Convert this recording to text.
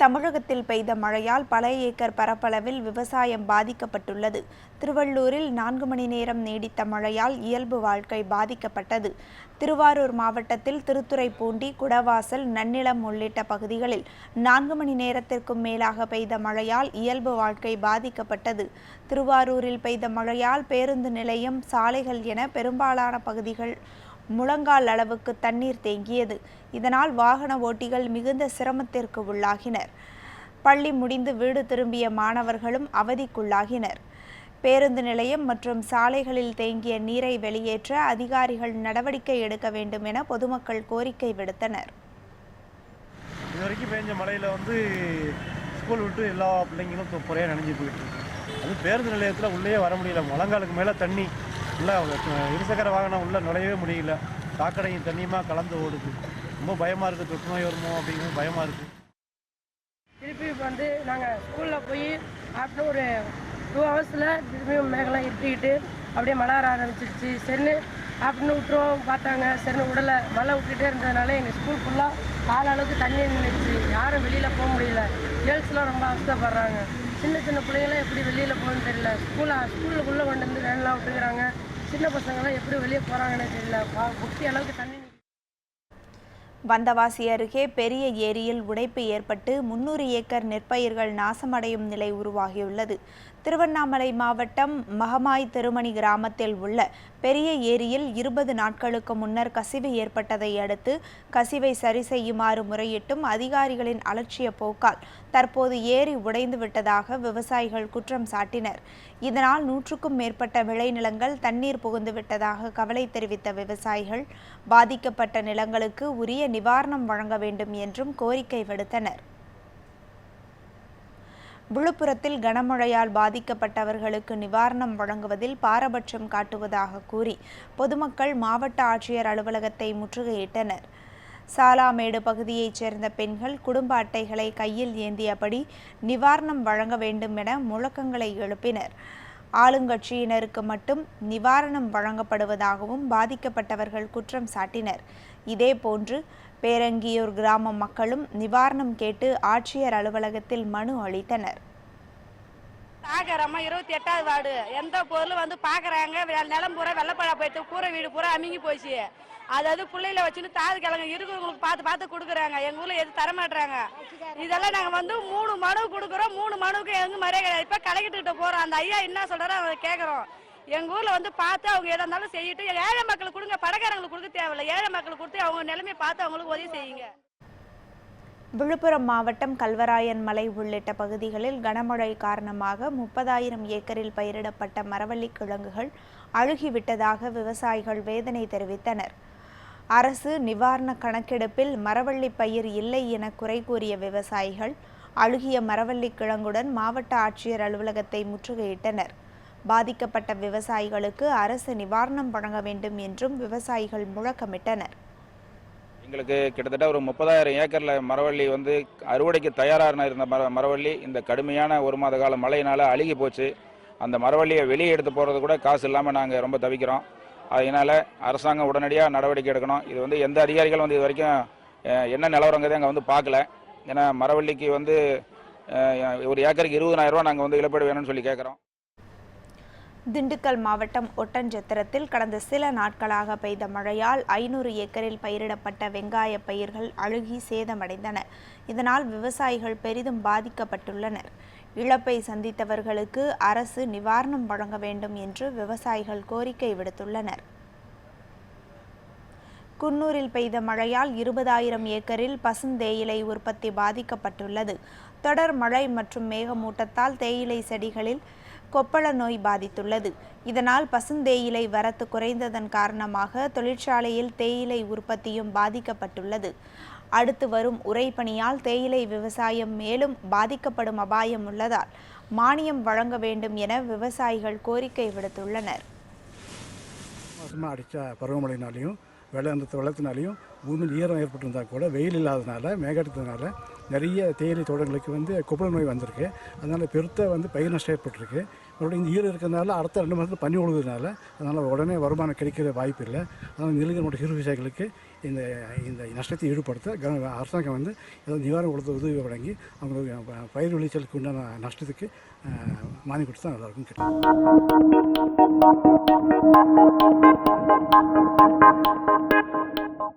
தமிழகத்தில் பெய்த மழையால் பல ஏக்கர் பரப்பளவில் விவசாயம் பாதிக்கப்பட்டுள்ளது. திருவள்ளூரில் நான்கு மணி நேரம் நீடித்த மழையால் இயல்பு வாழ்க்கை பாதிக்கப்பட்டது. திருவாரூர் மாவட்டத்தில் திருத்துறைப்பூண்டி குடவாசல் நன்னிலம் உள்ளிட்ட பகுதிகளில் நான்கு மணி நேரத்திற்கும் மேலாக பெய்த மழையால் இயல்பு வாழ்க்கை பாதிக்கப்பட்டது. திருவாரூரில் பெய்த மழையால் பேருந்து நிலையம் சாலைகள் என பெரும்பாலான பகுதிகள் முழங்கால் அளவுக்கு தண்ணீர் தேங்கியது. இதனால் வாகன ஓட்டிகள் மிகுந்த சிரமத்திற்கு உள்ளாகினர். பள்ளி முடிந்து வீடு திரும்பிய மாணவர்களும் அவதிக்குள்ளாகினர். பேருந்து நிலையம் மற்றும் சாலைகளில் தேங்கிய நீரை வெளியேற்ற அதிகாரிகள் நடவடிக்கை எடுக்க வேண்டும் என பொதுமக்கள் கோரிக்கை விடுத்தனர். இது வரைக்கும் பெஞ்ச மழையில் வந்து ஸ்கூல் விட்டு எல்லா பிள்ளைங்களும் குறையாக நனைஞ்சு போயிட்டு இருக்கு. அது பேருந்து நிலையத்தில் உள்ளே வர முடியல. முழங்காலுக்கு மேலே தண்ணி. உள்ளே இருசக்கர வாகனம் உள்ளே நுழையவே முடியல. சாக்கடையும் தண்ணியுமா கலந்து ஓடுது. ரொம்ப பயமாக இருக்குது தொற்று நோய் வருமோ அப்படிங்கிறது பயமாக இருக்குது திருப்பி வந்து நாங்கள் ஸ்கூலில் போய் ஆஃப்டர் ஒரு டூ ஹவர்ஸில் திரும்பியும் மேகலாம் இருட்டிக்கிட்டு அப்படியே மழை வர ஆரம்பிச்சிருச்சு. சரின்னு அப்படின்னு விட்டுருவோம் பார்த்தாங்க. சரின்னு விடலை மழை விட்டுட்டே இருந்ததுனால எங்கள் ஸ்கூல் ஃபுல்லாக கால அளவுக்கு தண்ணி நின்றுச்சு யாரும் வெளியில் போக முடியல. கேர்ள்ஸ்லாம் ரொம்ப அவஸ்தைப்படுறாங்க. சின்ன சின்ன பிள்ளைங்களாம் எப்படி வெளியில் போகணும்னு தெரியல. ஸ்கூலாக ஸ்கூலுக்குள்ளே கொண்டு வந்து வேன்லாம் விட்டுக்கிறாங்க சின்ன பசங்களாம் எப்படி வெளியே போகிறாங்கன்னு தெரியல. பா- முக்கிய அளவுக்கு தண்ணி வந்தவாசி அருகே பெரிய ஏரியில் உடைப்பு ஏற்பட்டு முன்னூறு ஏக்கர் நெற்பயிர்கள் நாசமடையும் நிலை உருவாகியுள்ளது. திருவண்ணாமலை மாவட்டம் மகமாய் திருமணி கிராமத்தில் உள்ள பெரிய ஏரியில் இருபது நாட்களுக்கு முன்னர் கசிவு ஏற்பட்டதை அடுத்து கசிவை சரி செய்யுமாறு முறையிட்டும் அதிகாரிகளின் அலட்சிய போக்கால் தற்போது ஏரி உடைந்து விட்டதாக விவசாயிகள் குற்றம் சாட்டினர். இதனால் நூற்றுக்கும் மேற்பட்ட விளைநிலங்கள் தண்ணீர் புகுந்து விட்டதாக கவலை தெரிவித்த விவசாயிகள் பாதிக்கப்பட்ட நிலங்களுக்கு உரிய நிவாரணம் வழங்க வேண்டும் என்றும் கோரிக்கை விடுத்தனர். விழுப்புரத்தில் கனமழையால் பாதிக்கப்பட்டவர்களுக்கு நிவாரணம் வழங்குவதில் பாரபட்சம் காட்டுவதாக கூறி பொதுமக்கள் மாவட்ட ஆட்சியர் அலுவலகத்தை முற்றுகையிட்டனர். சாலாமேடு பகுதியைச் சேர்ந்த பெண்கள் குடும்ப அட்டைகளை கையில் ஏந்தியபடி நிவாரணம் வழங்க வேண்டும் என முழக்கங்களை எழுப்பினர். ஆளுங்கட்சியினருக்கு மட்டும் நிவாரணம் வழங்கப்படுவதாகவும் பாதிக்கப்பட்டவர்கள் குற்றம் சாட்டினர். இதேபோன்று பேரங்கியூர் கிராம மக்களும் நிவாரணம் கேட்டு ஆட்சியர் அலுவலகத்தில் மனு அளித்தனர். சாகரம்மா இருபத்தி எட்டாவது வார்டு. எந்த பொருள் வந்து பாக்குறாங்க? நிலம் பூரா வெள்ளப்பழம் போயிட்டு கூரை வீடு பூரா அமுங்கி போச்சு. அதாவது பிள்ளையில வச்சுன்னு தாது கிழங்கு இருக்கிறவங்களுக்கு பார்த்து பார்த்து கொடுக்குறாங்க. எங்க ஊர்ல எது தர மாட்டாங்க இதெல்லாம் நாங்க வந்து மூணு மனு கொடுக்குறோம். மூணு மனுவுக்கு எங்க மரியாதை கிடையாது. இப்ப கலெக்டர்கிட்ட போறோம். அந்த ஐயா என்ன சொல்றாரோ அதை கேக்குறோம். எங்க ஊர்ல வந்து பார்த்து அவங்க எதா இருந்தாலும் செய்யிட்டு ஏழை மக்களுக்கு கொடுங்க. பணக்காரங்களுக்கு கொடுக்க தேவையில்ல. ஏழை மக்களுக்கு கொடுத்து அவங்க நிலைமையை பார்த்து அவங்களுக்கு உதவி செய்யுங்க. விழுப்புரம் மாவட்டம் கல்வராயன் மலை உள்ளிட்ட பகுதிகளில் கனமழை காரணமாக முப்பதாயிரம் ஏக்கரில் பயிரிடப்பட்ட மரவள்ளி கிழங்குகள் அழுகிவிட்டதாக விவசாயிகள் வேதனை தெரிவித்தனர். அரசு நிவாரண கணக்கெடுப்பில் மரவள்ளி பயிர் இல்லை என குறை கூறிய விவசாயிகள் அழுகிய மரவள்ளி கிழங்குடன் மாவட்ட ஆட்சியர் அலுவலகத்தை முற்றுகையிட்டனர். பாதிக்கப்பட்ட விவசாயிகளுக்கு அரசு நிவாரணம் வழங்க வேண்டும் என்றும் விவசாயிகள் முழக்கமிட்டனர். எங்களுக்கு கிட்டத்தட்ட ஒரு முப்பதாயிரம் ஏக்கரில் மரவள்ளி வந்து அறுவடைக்கு தயாராக இருந்த மர மரவள்ளி இந்த கடுமையான ஒரு மாத கால மழையினால் அழுகி போச்சு. அந்த மரவள்ளியை வெளியே எடுத்து போகிறது கூட காசு இல்லாமல் நாங்கள் ரொம்ப தவிக்கிறோம். அதனால் அரசாங்கம் உடனடியாக நடவடிக்கை எடுக்கணும். இது வந்து எந்த அதிகாரிகளும் வந்து இது வரைக்கும் என்ன நிலவரங்கிறதே அங்கே வந்து பார்க்கல. ஏன்னா மரவள்ளிக்கு வந்து ஒரு ஏக்கருக்கு இருபதாயிரம் ரூபா நாங்கள் வந்து இழப்பீடு வேணும்னு சொல்லி கேட்குறோம் திண்டுக்கல் மாவட்டம் ஒட்டஞ்சத்திரத்தில் கடந்த சில நாட்களாக பெய்த மழையால் ஐநூறு ஏக்கரில் பயிரிடப்பட்ட வெங்காய பயிர்கள் அழுகி சேதமடைந்தன. இதனால் விவசாயிகள் பெரிதும் பாதிக்கப்பட்டுள்ளனர். இழப்பை சந்தித்தவர்களுக்கு அரசு நிவாரணம் வழங்க வேண்டும் என்று விவசாயிகள் கோரிக்கை விடுத்துள்ளனர். குன்னூரில் பெய்த மழையால் இருபதாயிரம் ஏக்கரில் பசுந்தேயிலை உற்பத்தி பாதிக்கப்பட்டுள்ளது. தொடர் மழை மற்றும் மேகமூட்டத்தால் தேயிலை செடிகளில் கொப்பள நோய் பாதித்துள்ளது. இதனால் பசுந்தேயிலை வரத்து குறைந்ததன் காரணமாக தொழிற்சாலையில் தேயிலை உற்பத்தியும் பாதிக்கப்பட்டுள்ளது. அடுத்து வரும் உறைபனியால் தேயிலை விவசாயம் மேலும் பாதிக்கப்படும் அபாயம் உள்ளதால் மானியம் வழங்க வேண்டும் என விவசாயிகள் கோரிக்கை விடுத்துள்ளனர். மோசமாக அடித்த பருவமழையினாலையும் வெள்ள அந்த வெள்ளத்தினாலையும் பூமியில் ஈரம் ஏற்பட்டிருந்தால் கூட வெயில் இல்லாததுனால மேகட்டத்தினால நிறைய தேயிலை தோட்டங்களுக்கு வந்து கொப்பள நோய் வந்திருக்கு. அதனால் பெருத்த வந்து பயிர் நஷ்டம் ஏற்பட்டிருக்கு. மறுபடியும் இந்த ஈரம் இருக்கிறதுனால அடுத்த ரெண்டு மாதத்தில் பனி ஒழுகுறதுனால அதனால் உடனே வருமானம் கிடைக்கிற வாய்ப்பு இல்லை. அதனால் நீலகிரி சிறு விவசாயிகளுக்கு இந்த இந்த நஷ்டத்தை ஈடுபடுத்த கவ- அரசாங்கம் வந்து ஏதோ நிவாரண கொடுத்த உதவி வழங்கி அவங்களுக்கு பயிர் விளைச்சலுக்கு உண்டான நஷ்டத்துக்கு அஹ், மானியம் கொடுத்தா நல்லாயிருக்கும் கிடைக்கும்